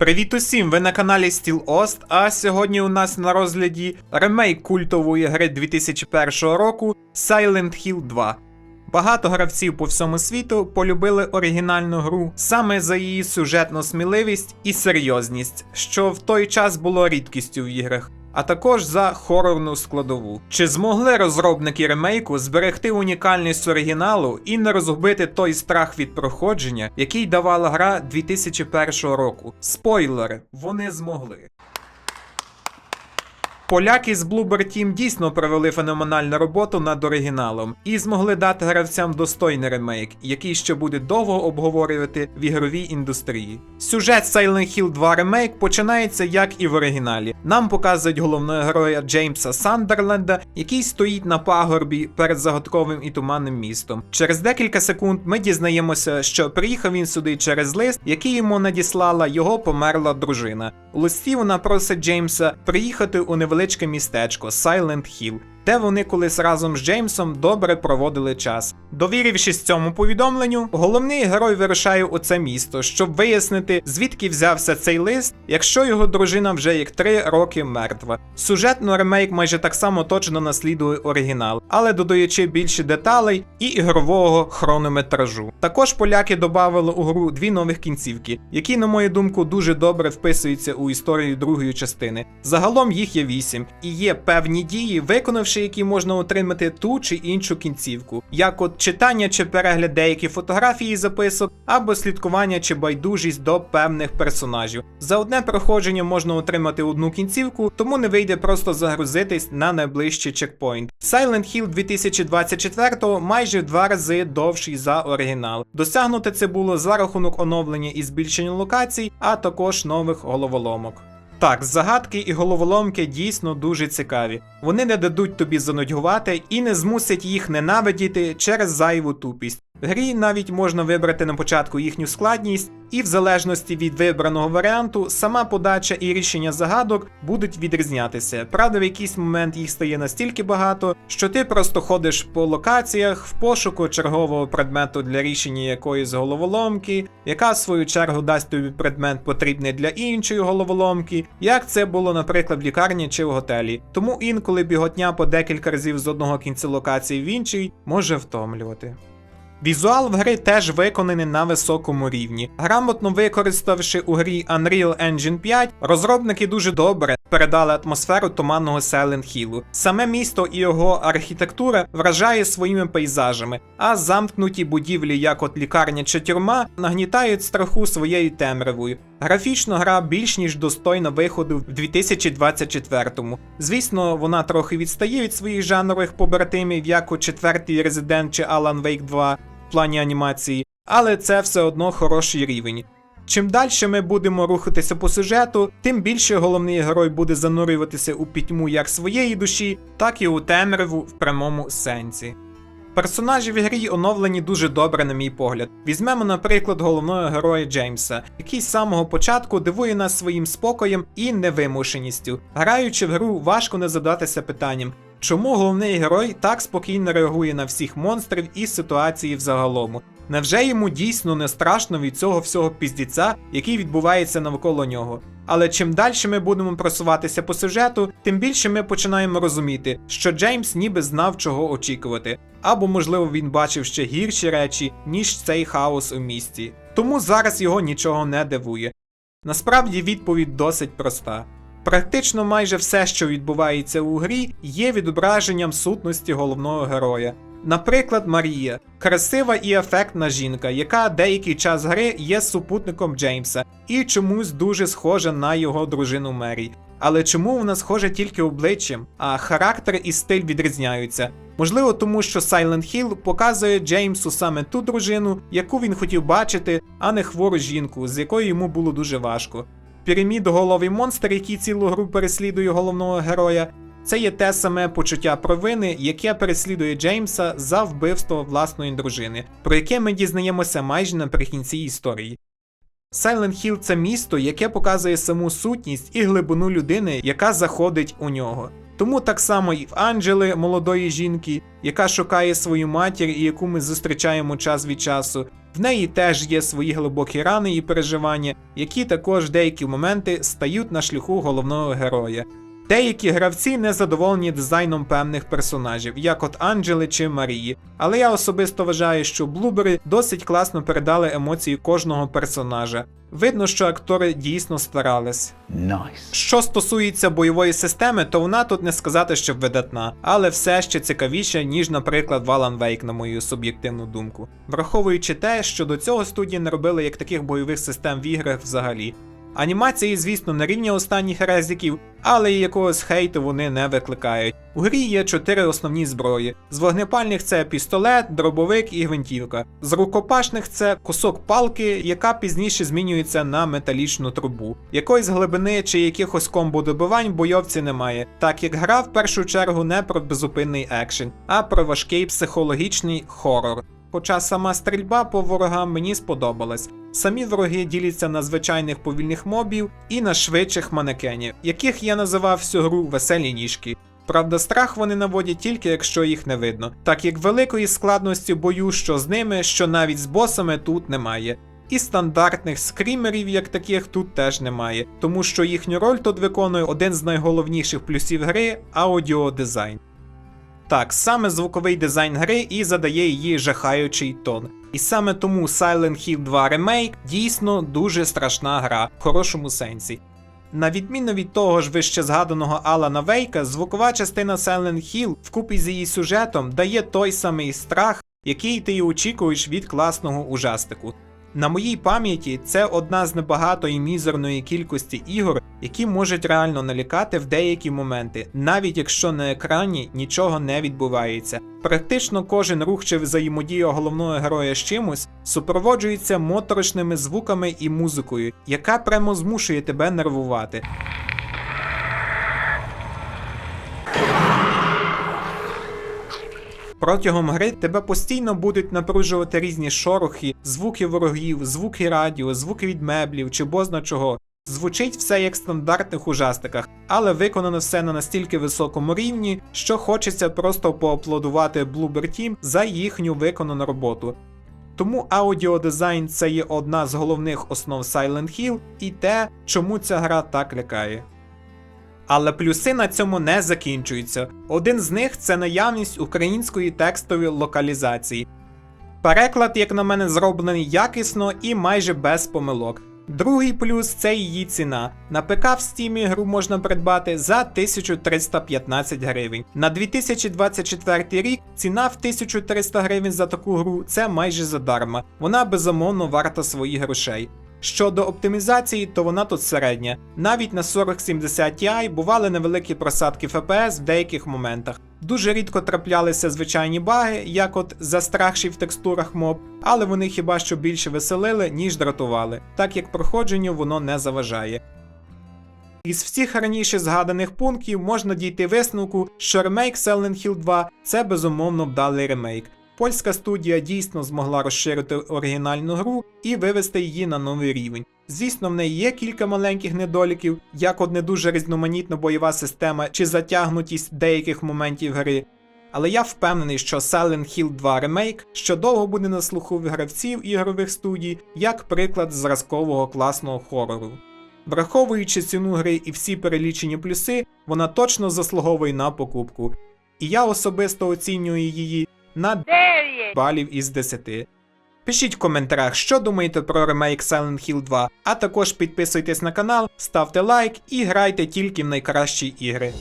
Привіт усім! Ви на каналі Steel Ost, а сьогодні у нас на розгляді ремейк культової гри 2001 року Silent Hill 2. Багато гравців по всьому світу полюбили оригінальну гру саме за її сюжетну сміливість і серйозність, що в той час було рідкістю в іграх. А також за хорорну складову. Чи змогли розробники ремейку зберегти унікальність оригіналу і не розгубити той страх від проходження, який давала гра 2001 року? Спойлери, вони змогли. Поляки з Bloober Team дійсно провели феноменальну роботу над оригіналом і змогли дати гравцям достойний ремейк, який ще буде довго обговорювати в ігровій індустрії. Сюжет Silent Hill 2 ремейк починається як і в оригіналі. Нам показують головного героя Джеймса Сандерленда, який стоїть на пагорбі перед загадковим і туманним містом. Через декілька секунд ми дізнаємося, що приїхав він сюди через лист, який йому надіслала його померла дружина. У листі вона просить Джеймса приїхати у невеличке містечко Сайленд Hill, де вони колись разом з Джеймсом добре проводили час. Довірившись цьому повідомленню, головний герой вирушає у це місто, щоб вияснити, звідки взявся цей лист, якщо його дружина вже як три роки мертва. Сюжетно ремейк майже так само точно наслідує оригінал, але додаючи більше деталей і ігрового хронометражу. Також поляки додали у гру дві нових кінцівки, які, на мою думку, дуже добре вписуються у історію другої частини. Загалом їх є вісім, і є певні дії, виконавши які можна отримати ту чи іншу кінцівку, як от читання чи перегляд деяких фотографій і записок, або слідкування чи байдужість до певних персонажів. За одне проходження можна отримати одну кінцівку, тому не вийде просто загрузитись на найближчий чекпоінт. Silent Hill 2024 майже в два рази довший за оригінал. Досягнути це було за рахунок оновлення і збільшення локацій, а також нових головоломок. Так, загадки і головоломки дійсно дуже цікаві. Вони не дадуть тобі занудьгувати і не змусять їх ненавидіти через зайву тупість. Грі навіть можна вибрати на початку їхню складність, і в залежності від вибраного варіанту, сама подача і рішення загадок будуть відрізнятися. Правда, в якийсь момент їх стає настільки багато, що ти просто ходиш по локаціях в пошуку чергового предмету для рішення якоїсь головоломки, яка в свою чергу дасть тобі предмет потрібний для іншої головоломки, як це було, наприклад, в лікарні чи в готелі. Тому інколи біготня по декілька разів з одного кінця локації в інший може втомлювати. Візуал в гри теж виконаний на високому рівні. Грамотно використавши у грі Unreal Engine 5, розробники дуже добре передали атмосферу туманного Hill. Саме місто і його архітектура вражає своїми пейзажами, а замкнуті будівлі, як от лікарня чи тюрма, нагнітають страху своєю темрявою. Графічно гра більш ніж достойна виходу в 2024-му. Звісно, вона трохи відстає від своїх жанрових побратимів, як у четвертий Resident чи Alan Wake 2 плані анімації, але це все одно хороший рівень. Чим далі ми будемо рухатися по сюжету, тим більше головний герой буде занурюватися у пітьму як своєї душі, так і у темряву в прямому сенсі. Персонажі в грі оновлені дуже добре, на мій погляд. Візьмемо, наприклад, головного героя Джеймса, який з самого початку дивує нас своїм спокоєм і невимушеністю. Граючи в гру, важко не задатися питанням, чому головний герой так спокійно реагує на всіх монстрів і ситуації взагалом. Невже йому дійсно не страшно від цього всього піздіця, який відбувається навколо нього? Але чим далі ми будемо просуватися по сюжету, тим більше ми починаємо розуміти, що Джеймс ніби знав, чого очікувати, або, можливо, він бачив ще гірші речі, ніж цей хаос у місті. Тому зараз його нічого не дивує. Насправді відповідь досить проста. Практично майже все, що відбувається у грі, є відображенням сутності головного героя. Наприклад, Марія красива і ефектна жінка, яка деякий час гри є супутником Джеймса і чомусь дуже схожа на його дружину Мері. Але чому вона схожа тільки обличчям, а характер і стиль відрізняються? Можливо, тому що Silent Hill показує Джеймсу саме ту дружину, яку він хотів бачити, а не хвору жінку, з якою йому було дуже важко. Пірамідоголовий монстр, який цілу гру переслідує головного героя, це є те саме почуття провини, яке переслідує Джеймса за вбивство власної дружини, про яке ми дізнаємося майже наприкінці історії. Silent Hill це місто, яке показує саму сутність і глибину людини, яка заходить у нього. Тому так само і в Анджели, молодої жінки, яка шукає свою матір і яку ми зустрічаємо час від часу, В неї теж є свої глибокі рани і переживання, які також деякі моменти стають на шляху головного героя. Деякі гравці не задоволені дизайном певних персонажів, як от Анджели чи Марії, але я особисто вважаю, що блубери досить класно передали емоції кожного персонажа. Видно, що актори дійсно старались. Nice. Що стосується бойової системи, то вона тут не сказати, що видатна, але все ще цікавіша, ніж, наприклад, Валан Вейк, на мою суб'єктивну думку. Враховуючи те, що до цього студії не робили як таких бойових систем в іграх взагалі. Анімації, звісно, на рівні останніх резиків, але і якогось хейту вони не викликають. У грі є чотири основні зброї: з вогнепальних це пістолет, дробовик і гвинтівка. З рукопашних це кусок палки, яка пізніше змінюється на металічну трубу. Якоїсь глибини чи якихось комбо-добивань бойовці немає, так як гра в першу чергу не про безупинний екшен, а про важкий психологічний хорор. Хоча сама стрільба по ворогам мені сподобалась. Самі вороги діляться на звичайних повільних мобів і на швидших манекенів, яких я називав всю гру веселі ніжки. Правда, страх вони наводять тільки якщо їх не видно, так як великої складності бою, що з ними, що навіть з босами тут немає. І стандартних скрімерів, як таких, тут теж немає, тому що їхню роль тут виконує один з найголовніших плюсів гри аудіодизайн. Так, саме звуковий дизайн гри і задає її жахаючий тон. І саме тому Silent Hill 2 Remake дійсно дуже страшна гра в хорошому сенсі. На відміну від того ж вище згаданого Алана Вейка, звукова частина Silent Hill вкупі з її сюжетом дає той самий страх, який ти й очікуєш від класного ужастику. На моїй пам'яті це одна з небагатої мізерної кількості ігор, які можуть реально налякати в деякі моменти, навіть якщо на екрані нічого не відбувається. Практично кожен рух чи взаємодія головного героя з чимось супроводжується моторошними звуками і музикою, яка прямо змушує тебе нервувати. Протягом гри тебе постійно будуть напружувати різні шорохи, звуки ворогів, звуки радіо, звуки від меблів чи бозна чого. Звучить все як в стандартних ужастиках, але виконано все на настільки високому рівні, що хочеться просто поаплодувати Bloober Team за їхню виконану роботу. Тому аудіодизайн це є одна з головних основ Silent Hill і те, чому ця гра так лякає. Але плюси на цьому не закінчуються. Один з них це наявність української текстової локалізації. Переклад, як на мене, зроблений якісно і майже без помилок. Другий плюс це її ціна. На ПК в Steam гру можна придбати за 1315 гривень. На 2024 рік ціна в 1300 гривень за таку гру це майже задарма. Вона безумовно варта своїх грошей. Щодо оптимізації, то вона тут середня. Навіть на 4070 Ti бували невеликі просадки FPS в деяких моментах. Дуже рідко траплялися звичайні баги, як от застрахший в текстурах моб, але вони хіба що більше веселили, ніж дратували, так як проходженню воно не заважає. Із всіх раніше згаданих пунктів можна дійти висновку, що ремейк Silent Hill 2 це безумовно вдалий ремейк. Польська студія дійсно змогла розширити оригінальну гру і вивести її на новий рівень. Звісно, в неї є кілька маленьких недоліків, як от не дуже різноманітна бойова система чи затягнутість деяких моментів гри. Але я впевнений, що Silent Hill 2 Remake що довго буде на слуху в гравців ігрових студій, як приклад зразкового класного хорору. Враховуючи ціну гри і всі перелічені плюси, вона точно заслуговує на покупку. І я особисто оцінюю її на 9 балів із 10. Пишіть в коментарях, що думаєте про ремейк Silent Hill 2, а також підписуйтесь на канал, ставте лайк і грайте тільки в найкращі ігри.